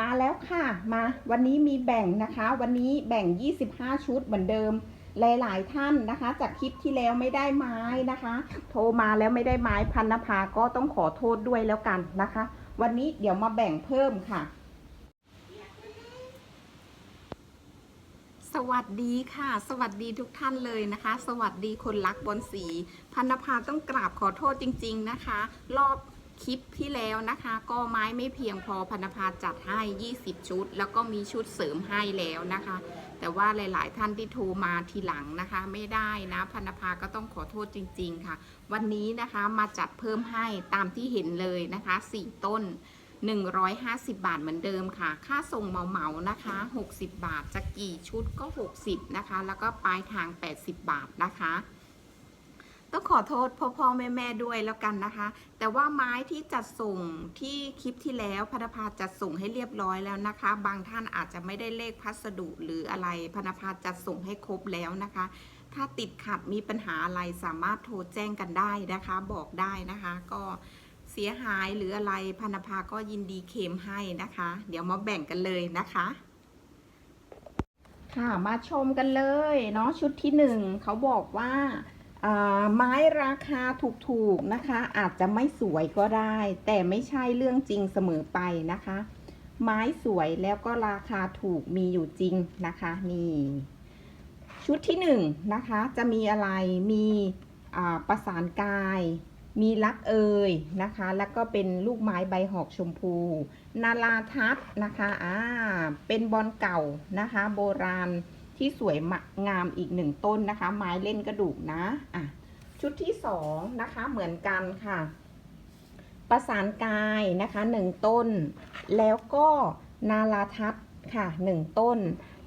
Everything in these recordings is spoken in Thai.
มาแล้วค่ะ มาวันนี้มีแบ่งนะคะ วันนี้แบ่ง 25 ชุดเหมือนเดิม หลาย ๆ ท่านนะคะ จากคลิปที่แล้วไม่ได้ไม้นะคะ โทรมาแล้วไม่ได้ไม้พันนภาก็ต้องขอโทษด้วยแล้วกันนะคะ วันนี้เดี๋ยวมาแบ่งเพิ่มค่ะ สวัสดีค่ะ สวัสดีทุกท่านเลยนะคะ สวัสดีคนรักบอลสี พันนภาต้องกราบขอโทษจริง ๆ นะคะ รอบ คลิปที่แล้วนะคะ ก็ไม้ไม่เพียงพอพันนภาจัดให้ 20 ชุด แล้วก็มีชุดเสริมให้แล้วนะคะ แต่ว่าหลาย ๆ ท่านที่โทรมาทีหลังนะคะ ไม่ได้นะพันนภาก็ต้องขอโทษจริง ๆ ค่ะ วันนี้นะคะมาจัดเพิ่มให้ตามที่เห็นเลยนะคะ 4 ต้น 150 บาทเหมือนเดิมค่ะ ค่าส่งเหมาๆนะคะ 60 บาทจะกี่ชุดก็ 60 นะคะ แล้วก็ปลายทาง 80 บาทนะคะ ต้องขอโทษพ่อพ่อแม่แม่ๆด้วยแล้วกันนะคะ แต่ว่าไม้ที่จัดส่งที่คลิปที่แล้วพนภาจัดส่งให้เรียบร้อยแล้วนะคะ บางท่านอาจจะไม่ได้เลขพัสดุหรืออะไรพนภาจัดส่งให้ครบแล้วนะคะ ถ้าติดขัดมีปัญหาอะไรสามารถโทรแจ้งกันได้นะคะ บอกได้นะคะ ก็เสียหายหรืออะไรพนภาก็ยินดีเคมให้นะคะ เดี๋ยวมาแบ่งกันเลยนะคะค่ะมาชมกันเลยเนาะชุดที่หนึ่งเขาบอกว่า ไม้ราคาถูกๆนะคะ อาจจะไม่สวยก็ได้ แต่ไม่ใช่เรื่องจริงเสมอไปนะคะ ไม้สวยแล้วก็ราคาถูกมีอยู่จริงนะคะนี่ชุดที่หนึ่งนะคะจะมีอะไรมีประสานกาย มีลักเอยนะคะ แล้วก็เป็นลูกไม้ใบหอกชมพู นาราทัศนะคะอ่าเป็นบอลเก่านะคะ โบราณ ที่สวยงามอีกหนึ่งต้นนะคะ ไม้เล่นกระดูกนะอะชุดที่สองนะคะเหมือนกันค่ะ ประสานกายนะคะหนึ่งต้น แล้วก็นาราทัศค่ะหนึ่งต้น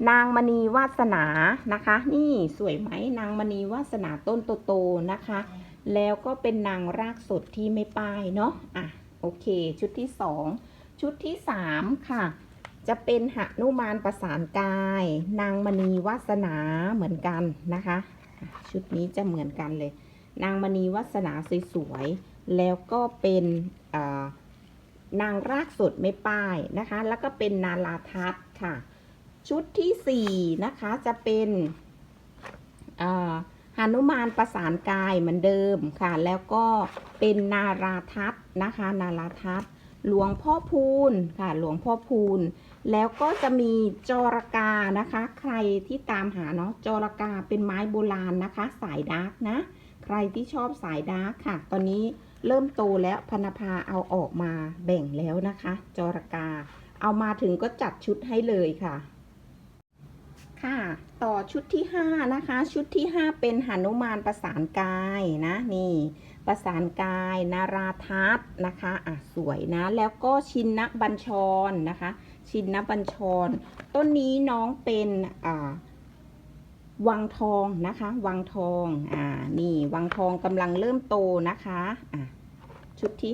นางมณีวาสนานะคะ นี่สวยไหมนางมณีวาสนาต้นโตๆนะคะ แล้วก็เป็นนางรากสดที่ไม่ป้ายเนาะอะโอเค ชุดที่สองชุดที่สามค่ะ จะเป็นหนุมานประสานกาย นางมณีวาสนาเหมือนกันนะคะ ชุดนี้จะเหมือนกันเลย นางมณีวาสนาสวยๆแล้วก็เป็นนางรากสดไม่ป้ายนะคะ แล้วก็เป็นนาลาทัศน์ค่ะ ชุดที่สี่นะคะจะเป็นเอ่อหนุมานประสานกายเหมือนเดิมค่ะ แล้วก็เป็นนาราทัศน์นะคะ นาราทัศน์ หลวงพ่อพูนค่ะหลวงพ่อพูน แล้วก็จะมีจอรกานะคะ ใครที่ตามหาเนาะจอรกาเป็นไม้โบราณนะคะ สายดาร์กนะ ใครที่ชอบสายดาร์กค่ะ ตอนนี้เริ่มโตแล้วพนภาเอาออกมาแบ่งแล้วนะคะ จอรกา เอามาถึงก็จัดชุดให้เลยค่ะ ค่ะ ต่อชุดที่ 5 นะคะ ชุดที่ 5 เป็นหนุมานประสานกายนะนี่ ประสานกาย นาราทัศนะคะอะสวยนะ แล้วก็ชินนบัญชรนะคะ ชินนบัญชร ต้นนี้น้องเป็นอ่าวังทองนะคะ วังทอง อ่า นี่ วังทองกำลังเริ่มโตนะคะ อะ ชุดที่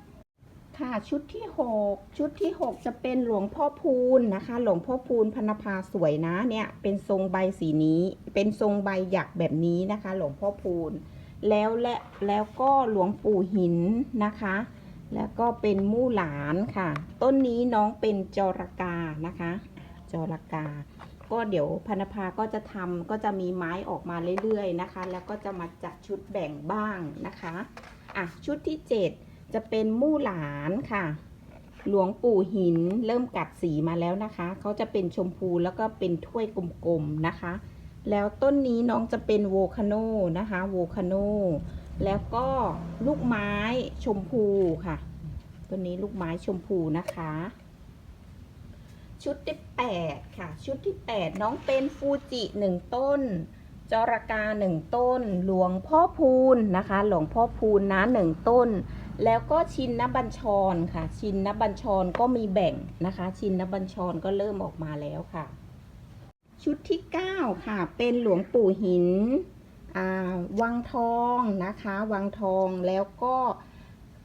5ค่ะ ชุดที่6ชุดที่6จะเป็นหลวงพ่อพูนนะคะ หลวงพ่อพูนพนภาสวยนะ เนี่ย เป็นทรงใบสีนี้ เป็นทรงใบหยักแบบนี้นะคะ หลวงพ่อพูน แล้วและแล้วก็หลวงปู่หินนะคะ แล้วก็เป็นมู่หลานค่ะ ต้นนี้น้องเป็นจรกานะคะ จรกา ก็เดี๋ยวพนภาก็จะทำก็จะมีไม้ออกมาเรื่อยๆนะคะ แล้วก็จะมาจัดชุดแบ่งบ้างนะคะอะชุดที่7จะเป็นมู่หลานค่ะ หลวงปู่หินเริ่มกัดสีมาแล้วนะคะ เขาจะเป็นชมพูแล้วก็เป็นถ้วยกลมๆนะคะ แล้วต้นนี้น้องจะเป็นโวคาโนนะคะโวคาโนแล้วก็ลูกไม้ชมพูค่ะ ต้นนี้ลูกไม้ชมพูนะคะ ชุดที่แปดค่ะ ชุดที่แปดน้องเป็นฟูจิหนึ่งต้น จรกาหนึ่งต้น หลวงพ่อพูนนะคะ หลวงพ่อพูนนะหนึ่งต้น แล้วก็ชินนบัญชรค่ะ ชินนบัญชรก็มีแบ่งนะคะ ชินนบัญชรก็เริ่มออกมาแล้วค่ะ ชุดที่ 9 ค่ะ เป็นหลวงปู่หินวังทองนะคะ วังทองแล้วก็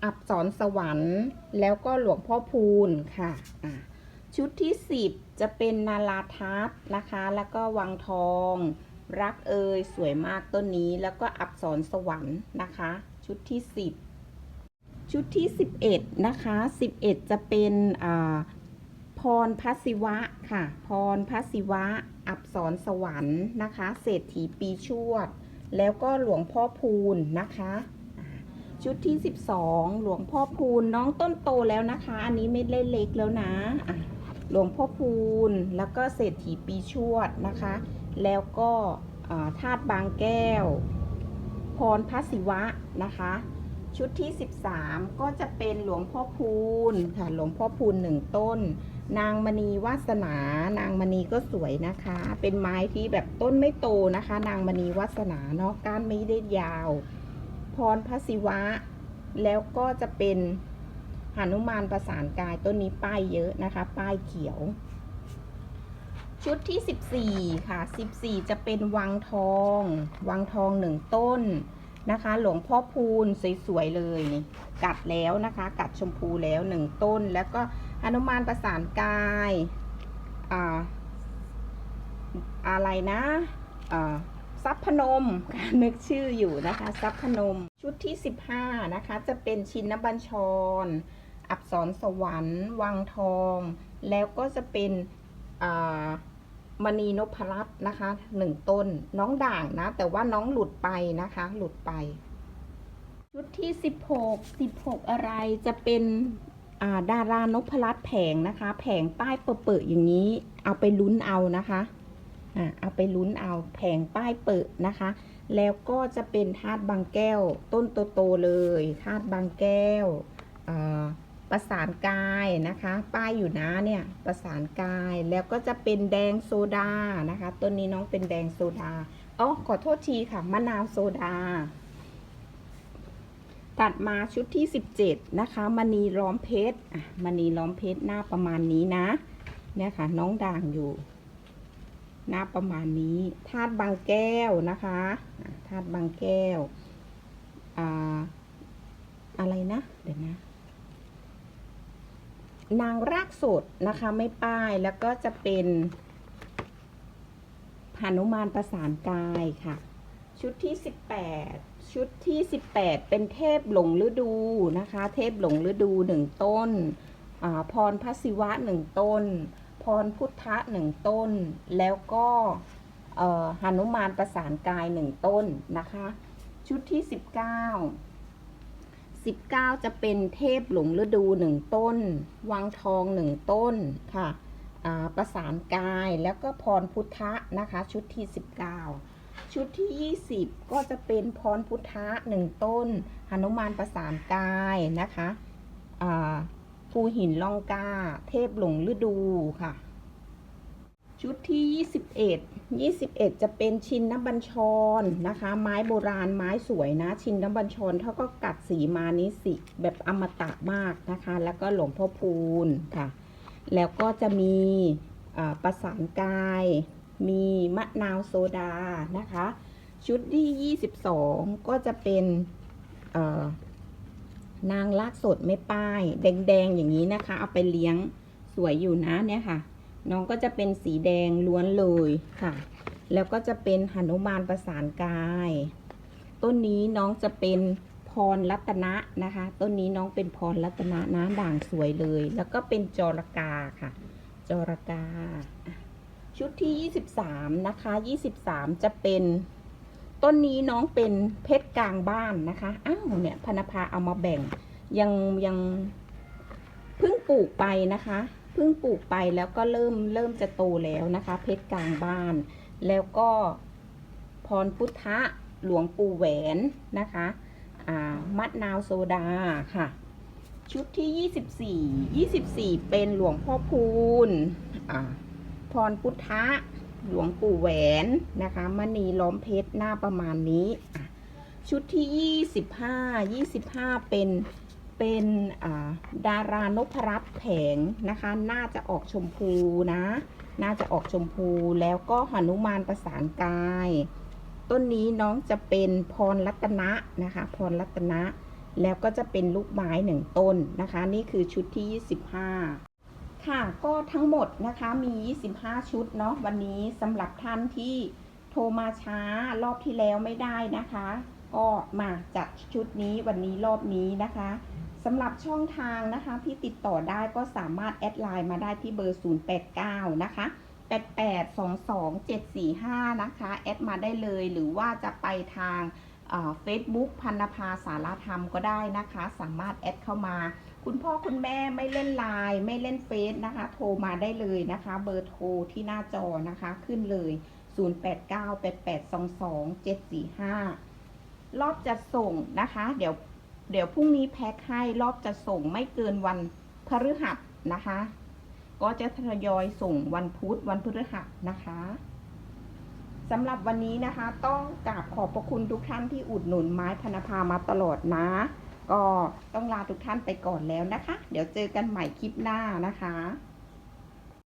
อับสรสวรรค์ แล้วก็หลวงพ่อพูนค่ะอ่าชุดที่ 10 จะเป็นนาราทัศน์นะคะ แล้วก็วังทอง รักเอยสวยมากต้นนี้แล้วก็อับสรสวรรค์นะคะ ชุดที่ 10 ชุดที่ 11 นะคะ 11 จะเป็นพรพัศิวะค่ะ พรพัศิวะ อับสรสวรรค์นะคะ เศรษฐีปีชวด แล้วก็หลวงพ่อพูนนะคะ ชุดที่ 12 หลวงพ่อพูนน้องต้นโตแล้วนะคะ อันนี้ไม่เล่นเล็กแล้วนะะหลวงพ่อพูนแล้วก็เศรษฐีปีชวดนะคะ แล้วก็ธาตุบางแก้ว พรพระศิวะนะคะชุดที่ 13 ก็จะเป็นหลวงพ่อพูนค่ะ หลวงพ่อพูนหนึ่งต้น นางมณีวาสนา นางมณีก็สวยนะคะ เป็นไม้ที่แบบต้นไม่โตนะคะ นางมณีวาสนาเนาะก้านไม่ได้ยาว พรพระศิวะ แล้วก็จะเป็นหนุมานประสานกายต้นนี้ป้ายเยอะนะคะ ป้ายเขียว ชุดที่ 14 ค่ะ 14 จะเป็นวังทอง วังทองหนึ่งต้นนะคะ หลวงพ่อพูนสวยๆเลย กัดแล้วนะคะ กัดชมพูแล้วหนึ่งต้นแล้วก็ หนุมานประสานกายอ่าอะไรนะอ่าทรัพย์พนมนึกชื่ออยู่นะคะทรัพย์พนม ชุดที่ 15 นะคะ จะเป็นชินนบัญชร อับสรสวรรค์ วังทอง แล้วก็จะเป็นมณีนพรัตน์นะคะหนึ่งต้นน้องด่างนะ แต่ว่าน้องหลุดไปนะคะ หลุดไป ชุดที่ 16 16 อะไรจะเป็น ดารานพรัตน์แผงนะคะ แผงป้ายเปิดๆอย่างนี้ เอาไปลุ้นเอานะคะอ่าเอาไปลุ้นเอาแผงป้ายเปิดนะคะ แล้วก็จะเป็นธาตุบางแก้ว ต้นโตๆเลยธาตุบางแก้วประสานกายนะคะ ป้ายอยู่นะเนี่ยประสานกายแล้วก็จะเป็นแดงโซดานะคะ ต้นนี้น้องเป็นแดงโซดาอ๋อขอโทษทีค่ะมะนาวโซดา ตัดมาชุดที่ 17 นะคะมณีล้อมเพชรอะมณีล้อมเพชรหน้าประมาณนี้นะ เนี่ยค่ะ น้องด่างอยู่ หน้าประมาณนี้ธาตุบางแก้วนะคะธาตุบางแก้วอ่าอะไรนะ เดี๋ยวนะ นางรากสดนะคะ ไม่ป้ายแล้วก็จะเป็นหนุมานประสานกายค่ะ ชุดที่18 ชุดที่ 18 เป็นเทพหลงฤดูนะคะ เทพหลงฤดูหนึ่งต้น พรพระศิวะหนึ่งต้น พรพุทธะหนึ่งต้น แล้วก็หนุมานประสานกายหนึ่งต้นนะคะ ชุดที่ 19 19 จะเป็นเทพหลงฤดูหนึ่งต้น วังทองหนึ่งต้นค่ะประสานกายแล้วก็พรพุทธะนะคะ ชุดที่ 19 ชุดที่ 20 ก็จะเป็นพรพุทธะหนึ่งต้นหนุมานประสานกายนะคะภูหินล่องกา เทพหลงฤดูค่ะ ชุดที่ 21 21 จะเป็นชินน้ำบัญชรนะคะ ไม้โบราณไม้สวยนะ ชินน้ำบัญชรเขาก็กัดสีมานี้สิแบบอมตะมากนะคะ แล้วก็หลวงพ่อพูนค่ะ แล้วก็จะมีประสานกาย มีมะนาวโซดานะคะ ชุดที่ 22 ก็จะเป็นนางลากสดไม่ป้าย แดงๆ อย่างนี้นะคะ เอาไปเลี้ยงสวยอยู่นะเนี่ยค่ะ น้องก็จะเป็นสีแดงล้วนเลยค่ะ แล้วก็จะเป็นหนุมานประสานกาย ต้นนี้น้องจะเป็นพรรัตนะนะคะ ต้นนี้น้องเป็นพรรัตนะนะด่างสวยเลย แล้วก็เป็นจรกาค่ะ จรกา ชุดที่ 23 นะคะ 23 จะเป็นต้นนี้น้องเป็นเพชรกลางบ้านนะคะ อ้าวเนี่ยพนภาเอามาแบ่งยังยังเพิ่งปลูกไปนะคะเพิ่งปลูกไปแล้วก็เริ่มเริ่มจะโตแล้วนะคะ เพชรกลางบ้าน แล้วก็พรพุทธะหลวงปู่แหวนนะคะอ่ามัดนาวโซดาค่ะ ชุดที่ 24 24 เป็นหลวงพ่อพูนอ่า พรพุทธะหลวงปู่แหวนนะคะมณีล้อมเพชรหน้าประมาณนี้ ชุดที่ 25 25 เป็นเป็นดารานพรัตแผงนะคะ น่าจะออกชมพูนะ น่าจะออกชมพูแล้วก็หนุมานประสานกาย ต้นนี้น้องจะเป็นพรรัตนะนะคะ พรรัตนะ แล้วก็จะเป็นลูกไม้หนึ่งต้นนะคะ นี่คือชุดที่ 25 ค่ะก็ทั้งหมดนะคะมี 25 ชุดเนาะวันนี้สำหรับท่านที่โทรมาช้ารอบที่แล้วไม่ได้นะคะ ก็มาจัดชุดนี้วันนี้รอบนี้นะคะสำหรับช่องทางนะคะที่ติดต่อได้ก็สามารถแอดไลน์มาได้ที่เบอร์ 089 นะคะ 8822745 นะคะ แอดมาได้เลยหรือว่าจะไปทางเฟซบุ๊กพันภาสารธรรมก็ได้นะคะ สามารถแอดเข้ามา คุณพ่อคุณแม่ไม่เล่นไลน์ไม่เล่นเฟซนะคะ โทรมาได้เลยนะคะ เบอร์โทรที่หน้าจอนะคะ ขึ้นเลย 0898822745 รอบจะส่งนะคะ เดี๋ยวเดี๋ยวพรุ่งนี้แพ็คให้รอบจะส่งไม่เกินวันพฤหัสนะคะ ก็จะทยอยส่งวันพุธวันพฤหัสนะคะสำหรับวันนี้นะคะ ต้องกราบขอบพระคุณทุกท่านที่อุดหนุนไม้พนภามาตลอดนะ ก็ต้องลาทุกท่านไปก่อนแล้วนะคะ เดี๋ยวเจอกันใหม่คลิปหน้านะคะ